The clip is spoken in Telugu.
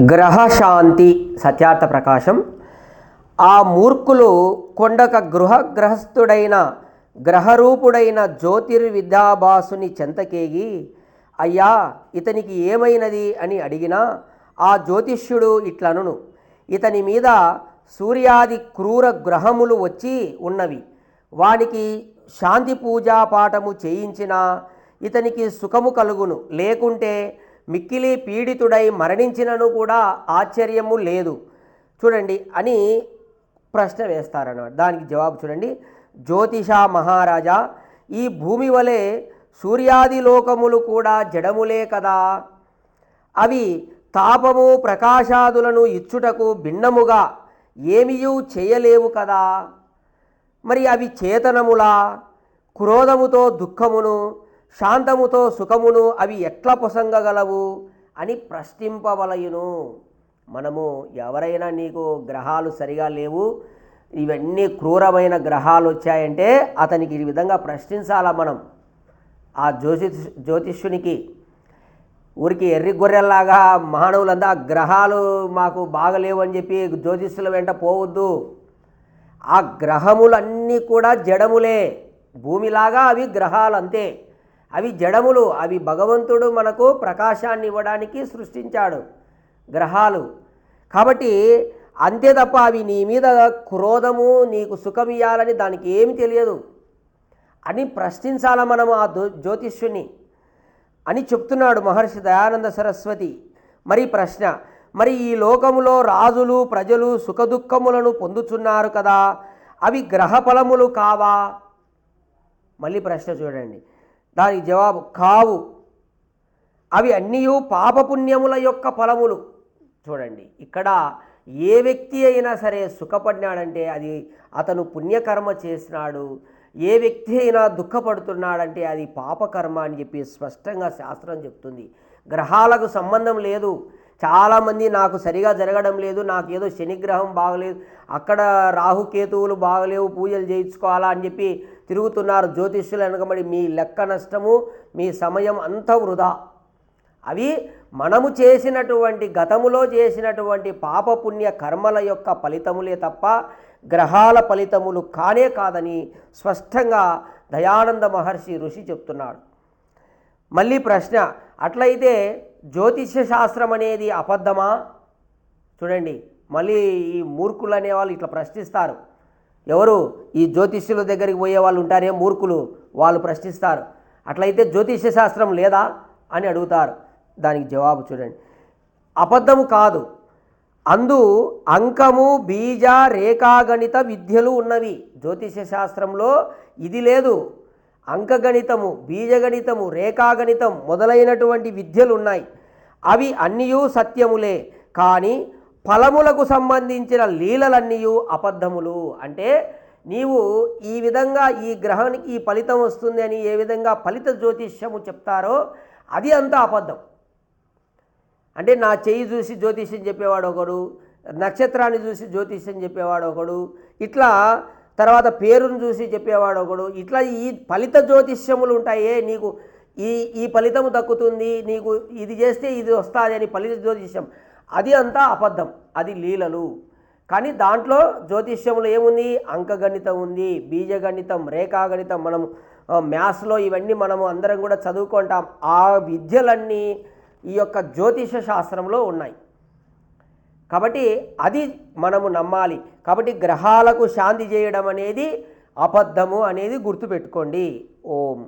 గ్రహశాంతి సత్యార్థ ప్రకాశం. ఆ మూర్ఖులు కొండక గృహ గ్రహస్థుడైన గ్రహరూపుడైన జ్యోతిర్విద్యాభాసుని చెంతకేగి అయ్యా ఇతనికి ఏమైనది? అని అడిగినా ఆ జ్యోతిష్యుడు ఇట్లనును ఇతని మీద సూర్యాది క్రూర గ్రహములు వచ్చి ఉన్నవి. వానికి శాంతి పూజా పాఠము చేయించినా ఇతనికి సుఖము కలుగును. లేకుంటే మిక్కిలి పీడితుడై మరణించినను కూడా ఆశ్చర్యము లేదు. చూడండి అని ప్రశ్న వేస్తారన్నమాట. దానికి జవాబు చూడండి. జ్యోతిష మహారాజా ఈ భూమి వలె సూర్యాది లోకములు కూడా జడములే కదా. అవి తాపము ప్రకాశాదులను ఇచ్చుటకు భిన్నముగా ఏమియూ చేయలేవు కదా. మరి అవి చేతనములా? క్రోధముతో దుఃఖమును శాంతముతో సుఖమును అవి ఎట్లా పొసంగగలవు అని ప్రశ్నింపవలయును. మనము ఎవరైనా నీకు గ్రహాలు సరిగా లేవు ఇవన్నీ క్రూరమైన గ్రహాలు వచ్చాయంటే అతనికి ఈ విధంగా ప్రశ్నించాలా మనం? ఆ జ్యోతి జ్యోతిష్యునికి ఊరికి ఎర్రి గొర్రెల్లాగా మానవులంతా గ్రహాలు మాకు బాగలేవు అని చెప్పి జ్యోతిష్యుల వెంట పోవద్దు. ఆ గ్రహములన్నీ కూడా జడములే. భూమిలాగా అవి గ్రహాలు అంతే అవి జడములు అవి భగవంతుడు మనకు ప్రకాశాన్ని ఇవ్వడానికి సృష్టించాడు గ్రహాలు. కాబట్టి అంతే తప్ప అవి నీ మీద క్రోధము నీకు సుఖం ఇవ్వాలని దానికి ఏమి తెలియదు అని ప్రశ్నించాల మనము ఆ జ్యో- జ్యోతిష్యుని? అని చెప్తున్నాడు మహర్షి దయానంద సరస్వతి. మరి ప్రశ్న మరి ఈ లోకములో రాజులు ప్రజలు సుఖదుఖములను పొందుతున్నారు కదా అవి గ్రహఫలములు కావా? మళ్ళీ ప్రశ్న చూడండి. దానికి జవాబు కావు. అవి అన్నీ పాపపుణ్యముల యొక్క ఫలములు. చూడండి ఇక్కడ ఏ వ్యక్తి అయినా సరే సుఖపడినాడంటే అది అతను పుణ్యకర్మ చేసినాడు ఏ వ్యక్తి అయినా దుఃఖపడుతున్నాడంటే అది పాపకర్మ అని చెప్పి స్పష్టంగా శాస్త్రం చెప్తుంది. గ్రహాలకు సంబంధం లేదు. చాలామంది నాకు సరిగా జరగడం లేదు నాకు ఏదో శనిగ్రహం బాగలేదు అక్కడ రాహుకేతువులు బాగలేవు పూజలు చేయించుకోవాలా అని చెప్పి తిరుగుతున్నారు జ్యోతిష్యులు వెనకబడి మీ లెక్క నష్టము మీ సమయం అంతా వృధా. అవి మనము చేసినటువంటి గతములో చేసినటువంటి పాపపుణ్య కర్మల యొక్క ఫలితములే తప్ప గ్రహాల ఫలితములు కానే కాదని స్పష్టంగా దయానంద మహర్షి ఋషి చెప్తున్నాడు. మళ్ళీ ప్రశ్న అట్లయితే జ్యోతిష్య శాస్త్రం అనేది అబద్ధమా? చూడండి మళ్ళీ ఈ మూర్ఖులు అనేవాళ్ళు ఇట్లా ప్రశ్నిస్తారు. ఎవరు? ఈ జ్యోతిష్యుల దగ్గరికి పోయే వాళ్ళు ఉంటారే మూర్ఖులు వాళ్ళు ప్రశ్నిస్తారు. అట్లయితే జ్యోతిష్య శాస్త్రం లేదా అని అడుగుతారు. దానికి జవాబు చూడండి. అబద్ధము కాదు. అందు అంకము బీజ రేఖాగణిత విద్యలు ఉన్నవి. జ్యోతిష శాస్త్రంలో ఇది లేదు. అంకగణితము బీజగణితము రేఖాగణితం మొదలైనటువంటి విద్యలు ఉన్నాయి అవి అన్నీ సత్యములే. కానీ ఫలములకు సంబంధించిన లీలలన్నీ అబద్ధములు. అంటే నీవు ఈ విధంగా ఈ గ్రహానికి ఈ ఫలితం వస్తుంది అని ఏ విధంగా ఫలిత జ్యోతిష్యము చెప్తారో అది అంతా అబద్ధం. అంటే నా చెయ్యి చూసి జ్యోతిష్యం చెప్పేవాడు ఒకడు నక్షత్రాన్ని చూసి జ్యోతిష్యం చెప్పేవాడు ఒకడు ఇట్లా తర్వాత పేరును చూసి చెప్పేవాడు ఒకడు ఇట్లా ఈ ఫలిత జ్యోతిష్యములు ఉంటాయే నీకు ఈ ఈ ఫలితము దక్కుతుంది నీకు ఇది చేస్తే ఇది వస్తుంది అని ఫలిత జ్యోతిష్యం. అది అంతా అబద్ధం అది లీలలు. కానీ దాంట్లో జ్యోతిష్యములో ఏముంది? అంకగణితం ఉంది బీజగణితం రేఖాగణితం మనం మ్యాథ్స్లో ఇవన్నీ మనము అందరం కూడా చదువుకుంటాం. ఆ విద్యలన్నీ ఈ యొక్క జ్యోతిష శాస్త్రంలో ఉన్నాయి. కాబట్టి అది మనము నమ్మాలి. కాబట్టి గ్రహాలకు శాంతి చేయడం అనేది అబద్ధము అనేది గుర్తుపెట్టుకోండి. ఓం.